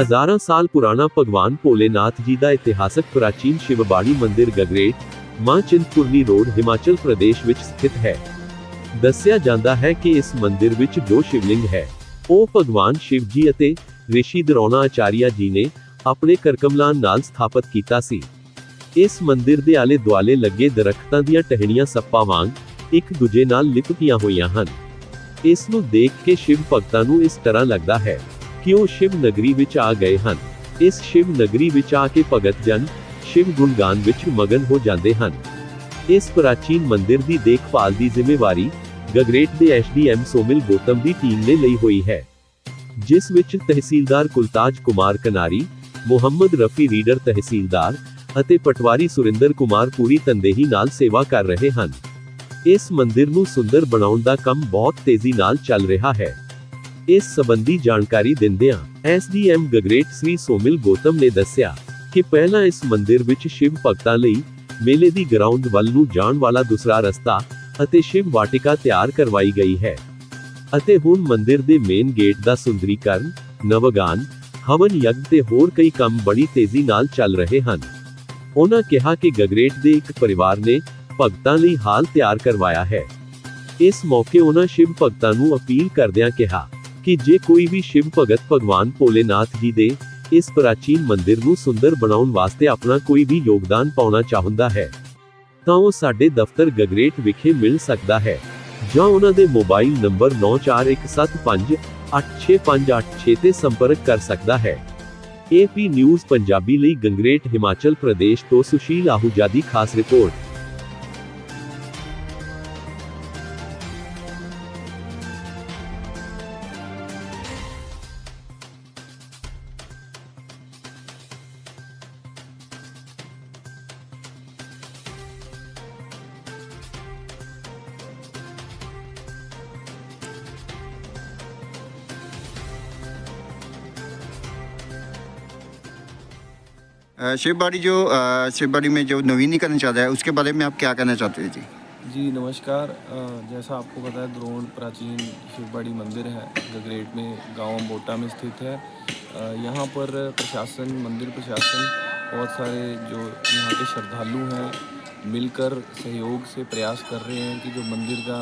ਹਜ਼ਾਰਾਂ ਸਾਲ ਪੁਰਾਣਾ ਭਗਵਾਨ ਭੋਲੇਨਾਥ ਜੀ ਦਾ ਇਤਿਹਾਸਕ ਪ੍ਰਾਚੀਨ ਸ਼ਿਵਬਾੜੀ ਮੰਦਿਰ ਗਗਰੇਟ ਮਾਂ ਚਿੰਤਪੁਰਨੀ ਰੋਡ, ਹਿਮਾਚਲ ਪ੍ਰਦੇਸ਼ ਵਿੱਚ ਸਥਿਤ ਹੈ। ਦੱਸਿਆ ਜਾਂਦਾ ਹੈ ਕਿ ਇਸ ਮੰਦਿਰ ਵਿੱਚ ਜੋ ਸ਼ਿਵਲਿੰਗ ਹੈ, ਉਹ ਭਗਵਾਨ ਸ਼ਿਵ ਜੀ ਅਤੇ ਰਿਸ਼ੀ ਦਰੋਣਾ ਆਚਾਰੀਆ ਜੀ ਨੇ ਆਪਣੇ ਕਰਕਮਲਾਂ ਨਾਲ ਸਥਾਪਿਤ ਕੀਤਾ ਸੀ। ਇਸ ਮੰਦਿਰ ਦੇ ਆਲੇ ਦੁਆਲੇ ਲੱਗੇ ਦਰਖਤਾਂ ਦੀਆਂ ਟਹਿਣੀਆਂ ਸੱਪਾਂ ਵਾਂਗ ਇੱਕ ਦੂਜੇ ਨਾਲ ਲਿਪਟੀਆਂ ਹੋਈਆਂ ਹਨ। ਇਸ ਨੂੰ ਦੇਖ ਕੇ ਸ਼ਿਵ ਭਗਤਾਂ ਨੂੰ ਇਸ ਤਰ੍ਹਾਂ ਲੱਗਦਾ ਹੈ ਕਿ ਉਹ ਸ਼ਿਵ ਨਗਰੀ ਵਿੱਚ ਆ ਗਏ ਹਨ? ਇਸ ਸ਼ਿਵ ਨਗਰੀ ਵਿੱਚ ਆ ਕੇ ਭਗਤ ਜਨ, ਸ਼ਿਵ ਗੁਣਗਾਨ ਵਿੱਚ ਮਗਨ ਹੋ ਜਾਂਦੇ ਹਨ। ਇਸ ਪ੍ਰਾਚੀਨ ਮੰਦਿਰ ਦੀ ਦੇਖਭਾਲ ਦੀ ਜ਼ਿੰਮੇਵਾਰੀ ਗਗਰੇਟ ਦੇ ਐਸਡੀਐਮ ਸੋਮਿਲ ਗੋਤਮ ਦੀ ਟੀਮ ਨੇ ਲਈ ਹੋਈ ਹੈ। ਜਿਸ ਵਿੱਚ ਤਹਿਸੀਲਦਾਰ ਕੁਲਤਾਜ ਕੁਮਾਰ ਕਨਾਰੀ, ਮੁਹੰਮਦ ਰਫੀ ਰੀਡਰ ਤਹਿਸੀਲਦਾਰ ਅਤੇ ਪਟਵਾਰੀ ਸੁਰਿੰਦਰ ਕੁਮਾਰ ਪੂਰੀ ਤੰਦੇਹੀ ਨਾਲ ਸੇਵਾ ਕਰ ਰਹੇ ਹਨ। ਇਸ ਮੰਦਿਰ ਨੂੰ ਸੁੰਦਰ ਬਣਾਉਣ ਦਾ ਕੰਮ ਬਹੁਤ ਤੇਜ਼ੀ ਨਾਲ ਚੱਲ ਰਿਹਾ ਹੈ। ਇਸ ਸਬੰਧੀ ਜਾਣਕਾਰੀ ਦਿੰਦਿਆਂ ਐਸਡੀਐਮ ਗਗਰੇਟ ਸ੍ਰੀ ਸੋਮਿਲ ਗੋਤਮ ਨੇ ਦੱਸਿਆ ਕਿ ਪਹਿਲਾਂ ਇਸ ਮੰਦਿਰ ਵਿੱਚ ਸ਼ਿਵ ਭਗਤਾਂ ਲਈ ਮੇਲੇ ਦੀ ਗਰਾਊਂਡ ਵੱਲ ਨੂੰ ਜਾਣ ਵਾਲਾ ਦੂਸਰਾ ਰਸਤਾ ਅਤੇ ਸ਼ਿਵ ਵਾਟਿਕਾ ਤਿਆਰ ਕਰਵਾਈ ਗਈ ਹੈ ਅਤੇ ਹੁਣ ਮੰਦਿਰ ਦੇ ਮੇਨ ਗੇਟ ਦਾ ਸੁੰਦਰੀਕਰਨ, ਨਵਗਾਨ, ਹਵਨ ਯੱਗ ਤੇ ਹੋਰ ਕਈ ਕੰਮ ਬੜੀ ਤੇਜ਼ੀ ਨਾਲ ਚੱਲ ਰਹੇ ਹਨ। ਉਹਨਾਂ ਕਿਹਾ ਕਿ ਗਗਰੇਟ ਦੇ ਇੱਕ ਪਰਿਵਾਰ ਨੇ ਭਗਤਾਂ ਲਈ ਹਾਲ ਤਿਆਰ ਕਰਵਾਇਆ ਹੈ। ਇਸ ਮੌਕੇ ਉਹਨਾਂ ਸ਼ਿਵ ਭਗਤਾਂ ਨੂੰ ਅਪੀਲ ਕਰਦਿਆਂ ਕਿਹਾ ਕਿ ਜੇ ਕੋਈ ਵੀ ਸ਼ਿਵ ਭਗਤ ਭਗਵਾਨ ਭੋਲੇਨਾਥ ਜੀ ਦੇ ਇਸ ਪ੍ਰਾਚੀਨ ਮੰਦਿਰ ਨੂੰ ਸੁੰਦਰ ਬਣਾਉਣ ਵਾਸਤੇ ਆਪਣਾ ਕੋਈ ਵੀ ਯੋਗਦਾਨ ਪਾਉਣਾ ਚਾਹੁੰਦਾ ਹੈ, ਤਾਂ ਉਹ ਸਾਡੇ ਦਫ਼ਤਰ ਗਗਰੇਟ ਵਿਖੇ ਮਿਲ ਸਕਦਾ ਹੈ, ਜਾਂ ਉਹਨਾਂ ਦੇ ਮੋਬਾਈਲ ਨੰਬਰ 9417586586 ਤੇ ਸੰਪਰਕ ਕਰ ਸਕਦਾ ਹੈ। ਏਪੀ ਨਿਊਜ਼ ਪੰਜਾਬੀ ਲਈ ਗੰਗਰੇਟ ਹਿਮਾਚਲ ਪ੍ਰਦੇਸ਼ ਤੋਂ ਸੁਸ਼ੀਲ ਆਹੂਜਾ ਦੀ ਖਾਸ ਰਿਪੋਰਟ। शिवबाड़ी जो शिवबाड़ी में जो नवीनीकरण चल रहा है, उसके बारे में आप क्या कहना चाहते हैं जी? जी, नमस्कार। जैसा आपको पता है, द्रोण प्राचीन शिवबाड़ी मंदिर है गगरेट में गाँव अम्बोटा में स्थित है। यहाँ पर प्रशासन, मंदिर प्रशासन, बहुत सारे जो यहाँ के श्रद्धालु हैं, मिलकर सहयोग से प्रयास कर रहे हैं कि जो मंदिर का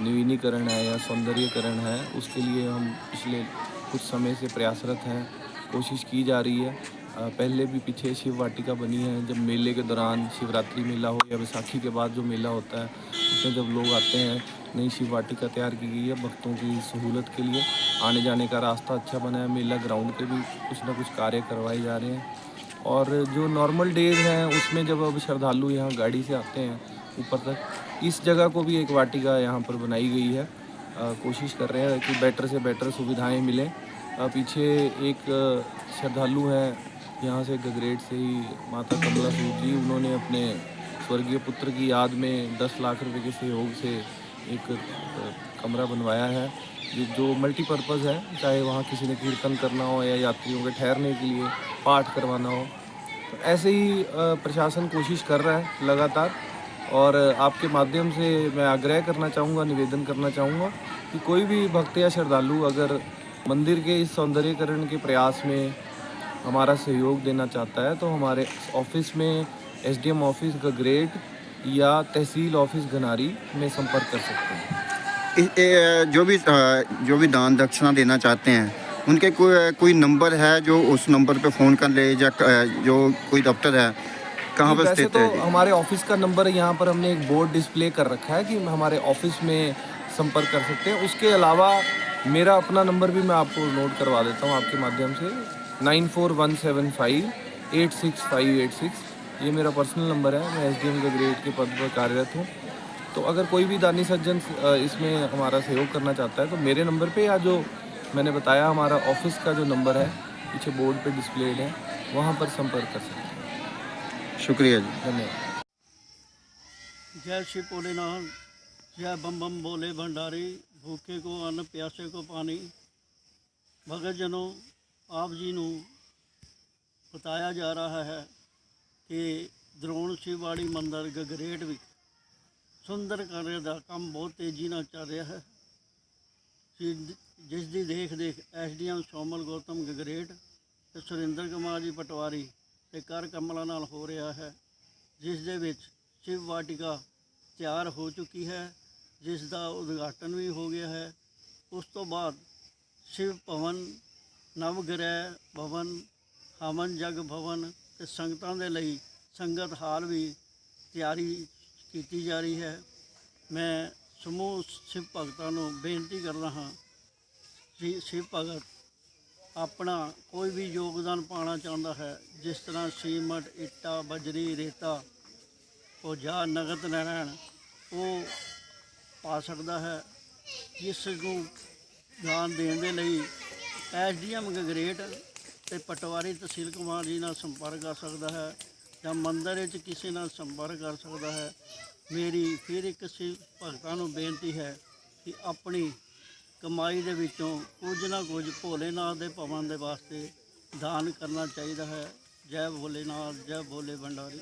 नवीनीकरण है या सौंदर्यकरण है, उसके लिए हम पिछले कुछ समय से प्रयासरत हैं, कोशिश की जा रही है। पहले भी पीछे शिव वाटिका बनी है जब मेले के दौरान शिवरात्रि मेला हो या बैसाखी के बाद जो मेला होता है उसमें जब लोग आते हैं नई शिव वाटिका तैयार की गई है भक्तों की सहूलत के लिए। आने जाने का रास्ता अच्छा बना है मेला ग्राउंड के भी कुछ ना कुछ कार्य करवाए जा रहे हैं। और जो नॉर्मल डेज़ हैं उसमें जब अब श्रद्धालु यहाँ गाड़ी से आते हैं ऊपर तक इस जगह को भी एक वाटिका यहाँ पर बनाई गई है। अ, कोशिश कर रहे हैं कि बेटर से बेटर सुविधाएँ मिलें। पीछे एक श्रद्धालु हैं यहाँ से गगरेट से ही माता कमला सूद जी, उन्होंने अपने स्वर्गीय पुत्र की याद में 10 लाख रुपए के सहयोग से एक कमरा बनवाया है, जो जो मल्टीपर्पज़ है, चाहे वहाँ किसी ने कीर्तन करना हो या यात्रियों के ठहरने के लिए पाठ करवाना हो। तो ऐसे ही प्रशासन कोशिश कर रहा है लगातार, और आपके माध्यम से मैं आग्रह करना चाहूँगा, निवेदन करना चाहूँगा कि कोई भी भक्त या श्रद्धालु अगर मंदिर के इस सौंदर्यकरण के प्रयास में हमारा सहयोग देना चाहता है तो हमारे ऑफ़िस में एसडीएम ऑफ़िस गगरेट या तहसील ऑफ़िस घनारी में संपर्क कर सकते हैं। इ- ए, जो भी जो भी दान दक्षिणा देना चाहते हैं उनके कोई कोई नंबर है जो उस नंबर पे फ़ोन कर ले या जो कोई दफ्तर है कहाँ पर स्थित तो है? हमारे ऑफ़िस का नंबर यहाँ पर हमने एक बोर्ड डिस्प्ले कर रखा है कि हमारे ऑफ़िस में संपर्क कर सकते हैं। उसके अलावा मेरा अपना नंबर भी मैं आपको नोट करवा देता हूँ आपके माध्यम से। Nine four one seven five eight six five eight six ये मेरा पर्सनल नंबर है मैं एस डी एम ग्रेड के पद पर कार्यरत हूँ तो अगर कोई भी दानी सज्जन इसमें हमारा सहयोग करना चाहता है तो मेरे नंबर पे या जो मैंने बताया हमारा ऑफ़िस का जो नंबर है पीछे बोर्ड पे डिस्प्लेड है वहाँ पर संपर्क कर सकते हैं शुक्रिया जी धन्यवाद जय श्री भोलेनाथ जय बम बम भोले भंडारी भूखे को अन्न प्यासे को पानी भगत जनों ਆਪ ਜੀ ਨੂੰ ਬਤਾਇਆ ਜਾ ਰਿਹਾ ਹੈ ਕਿ ਦਰੋਣ ਸ਼ਿਵਾੜੀ ਮੰਦਰ ਗਗਰੇਟ ਵਿੱਚ ਸੁੰਦਰ ਕਰਨ ਦਾ ਕੰਮ ਬਹੁਤ ਤੇਜ਼ੀ ਨਾਲ ਚੱਲ ਰਿਹਾ ਹੈ। ਜਿਸ- ਜਿਸ ਦੀ ਦੇਖ ਦੇਖ ਐਸਡੀਐਮ ਸੋਮਲ ਗੌਤਮ ਗਗਰੇਟ ਤੇ ਸੁਰਿੰਦਰ ਕੁਮਾਰ ਜੀ ਪਟਵਾਰੀ ਤੇ ਕਰ ਕਮਲਾ ਨਾਲ ਹੋ ਰਿਹਾ ਹੈ, ਜਿਸ ਦੇ ਵਿੱਚ ਸ਼ਿਵ ਵਾਟਿਕਾ ਤਿਆਰ ਹੋ ਚੁੱਕੀ ਹੈ, ਜਿਸ ਦਾ ਉਦਘਾਟਨ ਵੀ ਹੋ ਗਿਆ ਹੈ। ਉਸ ਤੋਂ ਬਾਅਦ ਸ਼ਿਵ ਭਵਨ ਨਵਗ੍ਰਹਿ ਭਵਨ, ਹਵਨ ਜਗ ਭਵਨ ਤੇ ਸੰਗਤਾਂ ਦੇ ਲਈ ਸੰਗਤ ਹਾਲ ਵੀ ਤਿਆਰੀ ਕੀਤੀ ਜਾ ਰਹੀ ਹੈ। ਮੈਂ ਸਮੂਹ ਸਿਵ ਭਗਤਾਂ ਨੂੰ ਬੇਨਤੀ ਕਰਦਾ ਹਾਂ ਕਿ ਸਿਵ ਭਗਤ ਆਪਣਾ ਕੋਈ ਵੀ ਯੋਗਦਾਨ ਪਾਉਣਾ ਚਾਹੁੰਦਾ ਹੈ, ਜਿਸ ਤਰ੍ਹਾਂ ਸੀਮਟ, ਇੱਟਾ, ਬਜਰੀ, ਰੇਤਾ, ਉਹ ਜਾਂ ਨਗਦ ਨਾਰਾਇਣ ਉਹ ਪਾ ਸਕਦਾ ਹੈ। ਜਿਸ ਨੂੰ ਦਾਨ ਦੇਣ ਦੇ ਲਈ ਐਸਡੀਐਮ ਗਗਰੇਟ ਤੇ ਪਟਵਾਰੀ ਤਹਿਸੀਲ ਕੁਮਾਰ ਜੀ ਨਾਲ ਸੰਪਰਕ ਕਰ ਸਕਦਾ ਹੈ ਜਾਂ ਮੰਦਰ ਵਿੱਚ ਕਿਸੇ ਨਾਲ ਸੰਪਰਕ ਕਰ ਸਕਦਾ ਹੈ। ਮੇਰੀ ਫਿਰ ਇੱਕ ਸਿ ਭਗਤਾਂ ਨੂੰ ਬੇਨਤੀ ਹੈ ਕਿ ਆਪਣੀ ਕਮਾਈ ਦੇ ਵਿੱਚੋਂ ਕੁਝ ਨਾ ਕੁਝ ਭੋਲੇਨਾਥ ਦੇ ਭਵਨ ਦੇ ਵਾਸਤੇ ਦਾਨ ਕਰਨਾ ਚਾਹੀਦਾ ਹੈ। ਜੈ ਭੋਲੇਨਾਥ, ਜੈ ਭੋਲੇ ਭੰਡਾਰੀ।